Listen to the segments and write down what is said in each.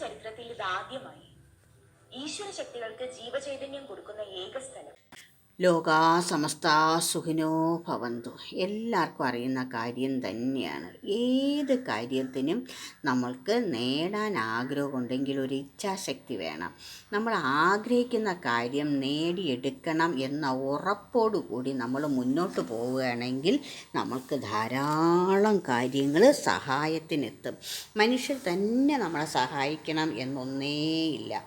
ചരിത്രത്തിൽ ഇത് ആദ്യമായി ഈശ്വര ശക്തികൾക്ക് ജീവചൈതന്യം കൊടുക്കുന്ന ഏക സ്ഥലം. ലോകാ സമസ്ത സുഖിനോ ഭവന്തു. എല്ലാവർക്കും അറിയുന്ന കാര്യം തന്നെയാണ്. ഏത് കാര്യത്തിനും നമ്മൾക്ക് നേടാൻ ആഗ്രഹമുണ്ടെങ്കിൽ ഒരു ഇച്ഛാശക്തി വേണം. നമ്മൾ ആഗ്രഹിക്കുന്ന കാര്യം നേടിയെടുക്കണം എന്ന ഉറപ്പോടുകൂടി നമ്മൾ മുന്നോട്ട് പോവുകയാണെങ്കിൽ നമ്മൾക്ക് ധാരാളം കാര്യങ്ങൾ സഹായത്തിനെത്തും. മനുഷ്യർ തന്നെ നമ്മളെ സഹായിക്കണം എന്നൊന്നേയില്ല.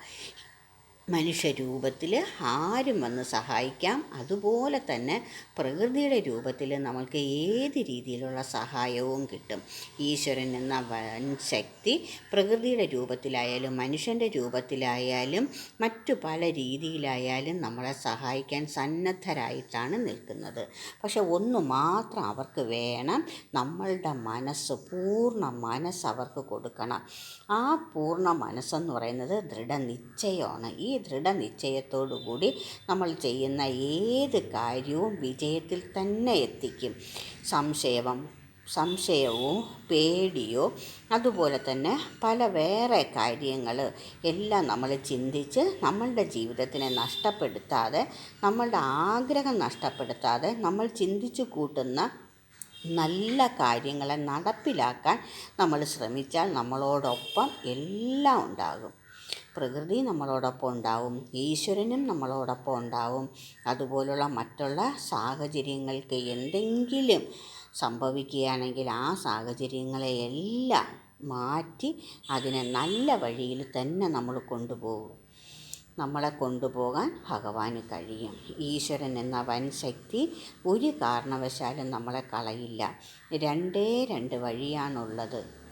മനുഷ്യരൂപത്തിൽ ആരും വന്ന് സഹായിക്കാം. അതുപോലെ തന്നെ പ്രകൃതിയുടെ രൂപത്തിൽ നമ്മൾക്ക് ഏത് രീതിയിലുള്ള സഹായവും കിട്ടും. ഈശ്വരൻ എന്ന വൻ ശക്തി പ്രകൃതിയുടെ രൂപത്തിലായാലും മനുഷ്യന്റെ രൂപത്തിലായാലും മറ്റു പല രീതിയിലായാലും നമ്മളെ സഹായിക്കാൻ സന്നദ്ധരായിട്ടാണ് നിൽക്കുന്നത്. പക്ഷെ ഒന്ന് മാത്രം അവർക്ക് വേണം. നമ്മളുടെ മനസ്സ് പൂർണ മനസ്സ് അവർക്ക് കൊടുക്കണം. ആ പൂർണ മനസ്സെന്ന് പറയുന്നത് ദൃഢനിശ്ചയമാണ്. ഈ ദൃഢനിശ്ചയത്തോടു കൂടി നമ്മൾ ചെയ്യുന്ന ഏത് കാര്യവും വിജയത്തിൽ തന്നെ എത്തിക്കും. സംശയവും സംശയവും പേടിയോ അതുപോലെ തന്നെ പല വേറെ കാര്യങ്ങൾ എല്ലാം നമ്മൾ ചിന്തിച്ച് നമ്മളുടെ ജീവിതത്തിനെ നഷ്ടപ്പെടുത്താതെ നമ്മളുടെ ആഗ്രഹം നഷ്ടപ്പെടുത്താതെ നമ്മൾ ചിന്തിച്ചു കൂട്ടുന്ന നല്ല കാര്യങ്ങളെ നടപ്പിലാക്കാൻ നമ്മൾ ശ്രമിച്ചാൽ നമ്മളോടൊപ്പം എല്ലാം ഉണ്ടാകും. പ്രകൃതി നമ്മളോടൊപ്പം ഉണ്ടാവും ഈശ്വരനും നമ്മളോടൊപ്പം ഉണ്ടാവും. അതുപോലുള്ള മറ്റുള്ള സാഹചര്യങ്ങൾക്ക് എന്തെങ്കിലും സംഭവിക്കുകയാണെങ്കിൽ ആ സാഹചര്യങ്ങളെയെല്ലാം മാറ്റി അതിനെ നല്ല വഴിയിൽ തന്നെ നമ്മൾ കൊണ്ടുപോകും. നമ്മളെ കൊണ്ടുപോകാൻ ഭഗവാന് കഴിയും. ഈശ്വരൻ എന്ന വൻ ശക്തി ഒരു കാരണവശാലും നമ്മളെ കളയില്ല. രണ്ടേ രണ്ട് വഴിയാണുള്ളത്.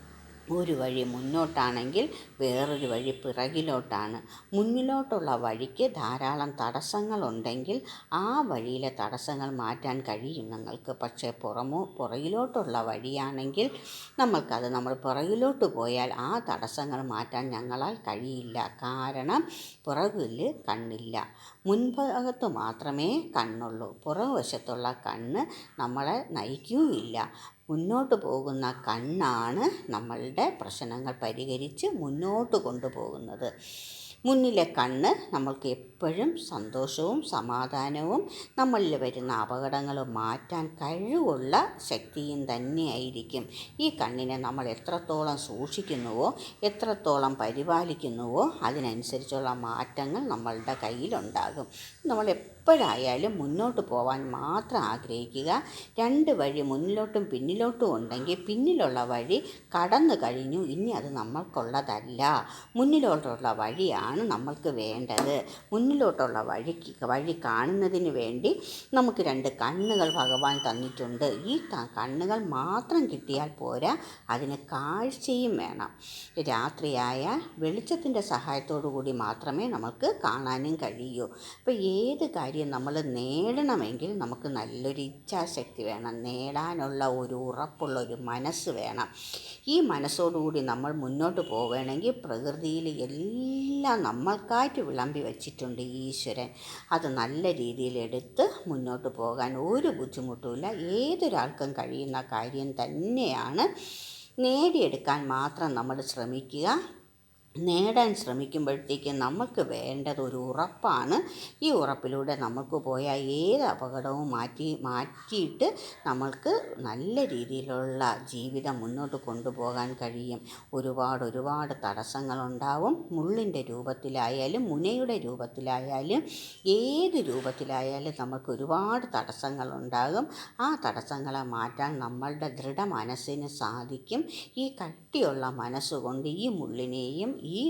ഒരു വഴി മുന്നോട്ടാണെങ്കിൽ വേറൊരു വഴി പിറകിലോട്ടാണ്. മുന്നിലോട്ടുള്ള വഴിക്ക് ധാരാളം തടസ്സങ്ങളുണ്ടെങ്കിൽ ആ വഴിയിലെ തടസ്സങ്ങൾ മാറ്റാൻ കഴിയും ഞങ്ങൾക്ക്. പക്ഷേ പുറമോ പുറകിലോട്ടുള്ള വഴിയാണെങ്കിൽ നമ്മൾക്കത് നമ്മൾ പുറകിലോട്ട് പോയാൽ ആ തടസ്സങ്ങൾ മാറ്റാൻ ഞങ്ങളാൽ കഴിയില്ല. കാരണം പുറകിൽ കണ്ണില്ല. മുൻഭാഗത്ത് മാത്രമേ കണ്ണുള്ളൂ. പുറകുവശത്തുള്ള കണ്ണ് നമ്മളെ നയിക്കുകയില്ല. മുന്നോട്ട് പോകുന്ന കണ്ണാണ് നമ്മളുടെ പ്രശ്നങ്ങൾ പരിഹരിച്ച് മുന്നോട്ട് കൊണ്ടുപോകുന്നത്. മുന്നിലെ കണ്ണ് നമ്മൾക്ക് എപ്പോഴും സന്തോഷവും സമാധാനവും നമ്മളിൽ വരുന്ന അപകടങ്ങൾ മാറ്റാൻ കഴിവുള്ള ശക്തിയും തന്നെയായിരിക്കും. ഈ കണ്ണിനെ നമ്മൾ എത്രത്തോളം സൂക്ഷിക്കുന്നുവോ എത്രത്തോളം പരിപാലിക്കുന്നുവോ അതിനനുസരിച്ചുള്ള മാറ്റങ്ങൾ നമ്മളുടെ കയ്യിലുണ്ടാകും. നമ്മൾ എപ്പോഴായാലും മുന്നോട്ട് പോകാൻ മാത്രം ആഗ്രഹിക്കുക. രണ്ട് വഴി മുന്നിലോട്ടും പിന്നിലോട്ടും ഉണ്ടെങ്കിൽ പിന്നിലുള്ള വഴി കടന്നു കഴിഞ്ഞു. ഇനി അത് നമ്മൾക്കുള്ളതല്ല. മുന്നിലോട്ടുള്ള വഴിയാണ് നമ്മൾക്ക് വേണ്ടത്. മുന്നിലോട്ടുള്ള വഴിക്ക് വഴി കാണുന്നതിന് വേണ്ടി നമുക്ക് രണ്ട് കണ്ണുകൾ ഭഗവാൻ തന്നിട്ടുണ്ട്. ഈ കണ്ണുകൾ മാത്രം കിട്ടിയാൽ പോരാ അതിന് കാഴ്ചയും വേണം. രാത്രിയായാൽ വെളിച്ചത്തിന്റെ സഹായത്തോടു കൂടി മാത്രമേ നമുക്ക് കാണാനും കഴിയൂ. അപ്പോൾ ഏത് കാര്യം നമ്മൾ നേടണമെങ്കിൽ നമുക്ക് നല്ലൊരു ഇച്ഛാശക്തി വേണം നേടാനുള്ള ഒരു ഉറപ്പുള്ള ഒരു മനസ്സ് വേണം. ഈ മനസ്സോടുകൂടി നമ്മൾ മുന്നോട്ട് പോവുകയാണെങ്കിൽ പ്രകൃതിയിൽ എല്ലാം നമ്മൾക്കായിട്ട് വിളമ്പി വച്ചിട്ടുണ്ട് ഈശ്വരൻ. അത് നല്ല രീതിയിൽ എടുത്ത് മുന്നോട്ട് പോകാൻ ഒരു ബുദ്ധിമുട്ടുമില്ല. ഏതൊരാൾക്കും കഴിയുന്ന കാര്യം തന്നെയാണ് നേടിയെടുക്കാൻ മാത്രം നമ്മൾ ശ്രമിക്കുക. നേടാൻ ശ്രമിക്കുമ്പോഴത്തേക്ക് നമുക്ക് വേണ്ടത് ഒരു ഉറപ്പാണ്. ഈ ഉറപ്പിലൂടെ നമുക്ക് പോയ ഏത് അപകടവും മാറ്റി മാറ്റിയിട്ട് നമ്മൾക്ക് നല്ല രീതിയിലുള്ള ജീവിതം മുന്നോട്ട് കൊണ്ടുപോകാൻ കഴിയും. ഒരുപാട് ഒരുപാട് തടസ്സങ്ങളുണ്ടാവും. മുള്ളിന്റെ രൂപത്തിലായാലും മുനയുടെ രൂപത്തിലായാലും ഏത് രൂപത്തിലായാലും നമുക്ക് ഒരുപാട് തടസ്സങ്ങളുണ്ടാകും. ആ തടസ്സങ്ങളെ മാറ്റാൻ നമ്മളുടെ ദൃഢ മനസ്സിന് സാധിക്കും. ഈ കട്ടിയുള്ള മനസ്സുകൊണ്ട് ഈ മുള്ളിനെയും ഈ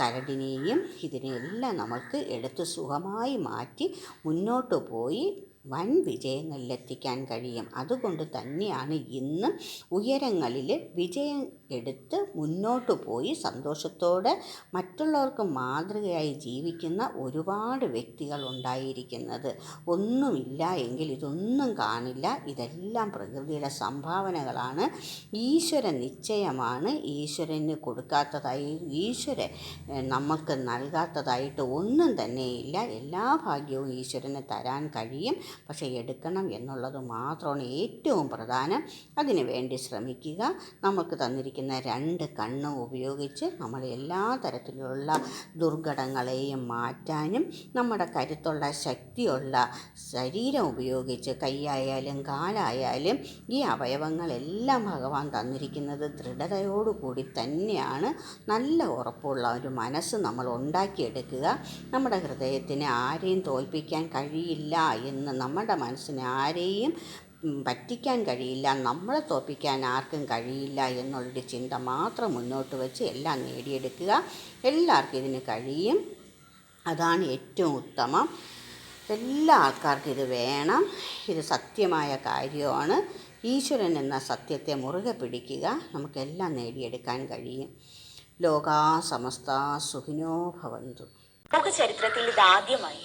കരടിനെയും ഇതിനെയെല്ലാം നമ്മൾക്ക് എടുത്ത് സുഖമായി മാറ്റി മുന്നോട്ട് പോയി വൻ വിജയങ്ങളിലെത്തിക്കാൻ കഴിയും. അതുകൊണ്ട് തന്നെയാണ് ഇന്ന് ഉയരങ്ങളിൽ വിജയം എടുത്ത് മുന്നോട്ട് പോയി സന്തോഷത്തോടെ മറ്റുള്ളവർക്ക് മാതൃകയായി ജീവിക്കുന്ന ഒരുപാട് വ്യക്തികൾ ഉണ്ടായിരിക്കുന്നത്. ഒന്നുമില്ല എങ്കിൽ ഇതൊന്നും കാണില്ല. ഇതെല്ലാം പ്രകൃതിയുടെ സംഭാവനകളാണ്. ഈശ്വര നിശ്ചയമാണ് ഈശ്വരന് കൊടുക്കാത്തതായി ഈശ്വരൻ ഏഹ്, നമുക്ക് നൽകാത്തതായിട്ട് ഒന്നും തന്നെയില്ല. എല്ലാ ഭാഗ്യവും ഈശ്വരന് തരാൻ കഴിയും. പക്ഷേ എടുക്കണം എന്നുള്ളത് മാത്രമാണ് ഏറ്റവും പ്രധാനം. അതിനു വേണ്ടി ശ്രമിക്കുക. നമുക്ക് തന്നിരിക്കുന്ന രണ്ട് കണ്ണും ഉപയോഗിച്ച് നമ്മൾ എല്ലാ തരത്തിലുള്ള ദുർഘടങ്ങളെയും മാറ്റാനും നമ്മുടെ കരുത്തുള്ള ശക്തിയുള്ള ശരീരം ഉപയോഗിച്ച് കൈയായാലും കാലായാലും ഈ അവയവങ്ങളെല്ലാം ഭഗവാൻ തന്നിരിക്കുന്നത് ദൃഢതയോടുകൂടി തന്നെയാണ്. നല്ല ഉറപ്പുള്ള ഒരു മനസ്സ് നമ്മൾ ഉണ്ടാക്കിയെടുക്കുക. നമ്മുടെ ഹൃദയത്തിന് ആരെയും തോൽപ്പിക്കാൻ കഴിയില്ല എന്ന് നമ്മുടെ മനസ്സിന് ആരെയും പറ്റിക്കാൻ കഴിയില്ല നമ്മളെ തോപ്പിക്കാൻ ആർക്കും കഴിയില്ല എന്നുള്ളൊരു ചിന്ത മാത്രം മുന്നോട്ട് വെച്ച് എല്ലാം നേടിയെടുക്കുക. എല്ലാവർക്കും ഇതിന് കഴിയും. അതാണ് ഏറ്റവും ഉത്തമം. എല്ലാ ആൾക്കാർക്കും ഇത് വേണം. ഇത് സത്യമായ കാര്യമാണ്. ഈശ്വരൻ എന്ന സത്യത്തെ മുറുകെ പിടിക്കുക നമുക്കെല്ലാം നേടിയെടുക്കാൻ കഴിയും. ലോകാ സമസ്ത സുഖിനോ ഭവന്തു. ലോക ചരിത്രത്തിൽ ഇതാദ്യമായി